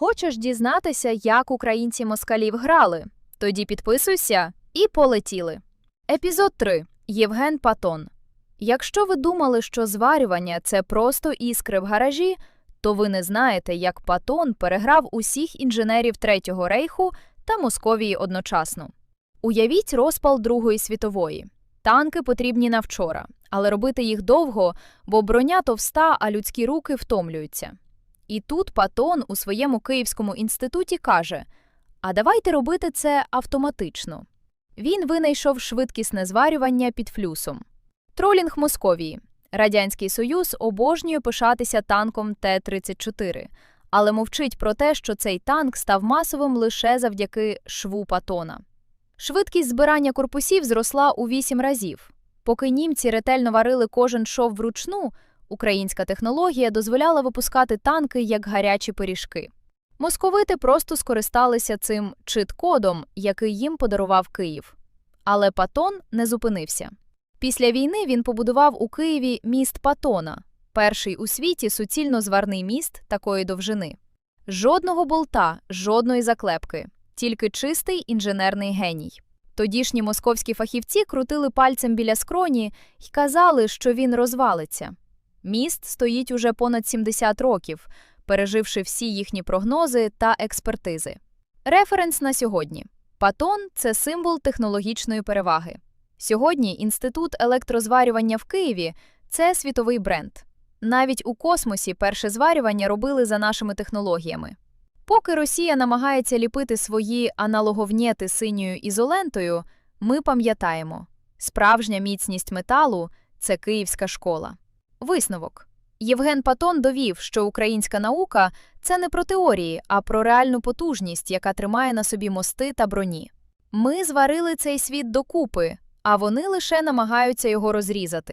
Хочеш дізнатися, як українці москалів грали? Тоді підписуйся і полетіли. Епізод 3. Євген Патон. Якщо ви думали, що зварювання це просто іскри в гаражі, то ви не знаєте, як Патон переграв усіх інженерів Третього рейху та Московії одночасно. Уявіть розпал Другої світової. Танки потрібні на вчора, але робити їх довго, бо броня товста, а людські руки втомлюються. І тут Патон у своєму Київському інституті каже: А давайте робити це автоматично. Він винайшов швидкісне зварювання під флюсом. Тролінг Московії. Радянський Союз обожнює пишатися танком Т-34, але мовчить про те, що цей танк став масовим лише завдяки шву Патона. Швидкість збирання корпусів зросла у вісім разів. Поки німці ретельно варили кожен шов вручну, українська технологія дозволяла випускати танки як гарячі пиріжки. Московити просто скористалися цим чит-кодом, який їм подарував Київ. Але Патон не зупинився. Після війни він побудував у Києві міст Патона, перший у світі суцільно зварний міст такої довжини. Жодного болта, жодної заклепки, тільки чистий інженерний геній. Тодішні московські фахівці крутили пальцем біля скроні й казали, що він розвалиться. Міст стоїть уже понад 70 років, переживши всі їхні прогнози та експертизи. Референс на сьогодні. Патон це символ технологічної переваги. Сьогодні Інститут електрозварювання в Києві це світовий бренд. Навіть у космосі перше зварювання робили за нашими технологіями. Поки Росія намагається ліпити свої аналоговнєти синьою ізолентою, ми пам'ятаємо, справжня міцність металу це київська школа. Висновок. Євген Патон довів, що українська наука це не про теорії, а про реальну потужність, яка тримає на собі мости та броні. Ми зварили цей світ докупи, а вони лише намагаються його розрізати.